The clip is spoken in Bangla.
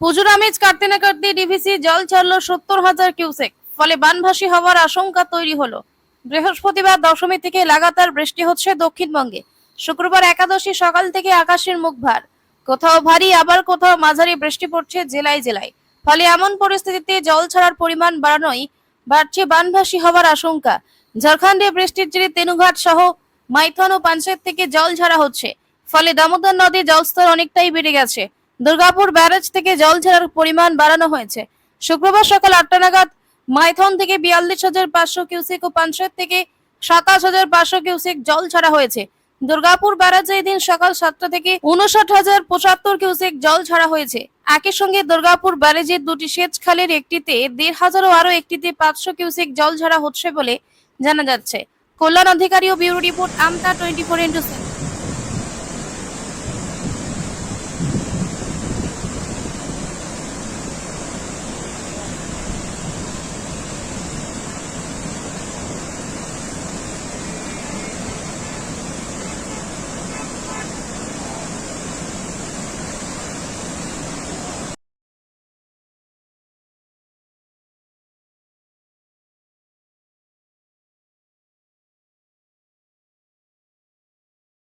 পুজোর আমেজ কাটতে না কাটতে ডিভিসি জল ছাড়লো সত্তর হাজার কিউসেক। ফলে বানভাসী হওয়ার আশঙ্কা তৈরি হলো। বৃহস্পতিবার দশমী থেকে লাগাতার বৃষ্টি হচ্ছে দক্ষিণবঙ্গে। শুক্রবার একাদশী সকাল থেকে আকাশের মুখ ভার। কোথাও ভারী, আবার কোথাও মাঝারি বৃষ্টি পড়ছে জেলায় জেলায়। ফলে এমন পরিস্থিতিতে জল ছাড়ার পরিমাণ বাড়ানোই বাড়ছে বানভাসী হওয়ার আশঙ্কা। ঝাড়খণ্ডে বৃষ্টির জেরে তেনুঘাট সহ মাইথন ও পাঞ্চায়েত থেকে জল ছাড়া হচ্ছে। ফলে দামোদর নদীর জলস্তর অনেকটাই বেড়ে গেছে। দুর্গাপুর ব্যারেজ থেকে জল ছাড়ার পরিমাণ বাড়ানো হয়েছে। শুক্রবার সকাল আটটা নাগাদ মাইথন থেকে বিয়াল্লিশ হাজার পাঁচশো কিউসেক ও পাঞ্চায়েত থেকে সাতাশ হাজার পাঁচশো কিউসেক জল ছাড়া হয়েছে। দুর্গাপুর ব্যারাজে এদিন সকাল সাতটা থেকে উনষাট হাজার পঁচাত্তর কিউসেক জল ছাড়া হয়েছে। একই সঙ্গে দুর্গাপুর ব্যারেজের দুটি সেচ খালের একটিতে দেড় হাজার ও আরও একটিতে পাঁচশো কিউসেক জল ছাড়া হচ্ছে বলে জানা যাচ্ছে। কল্যাণ অধিকারী ও bureau report Amta twenty four into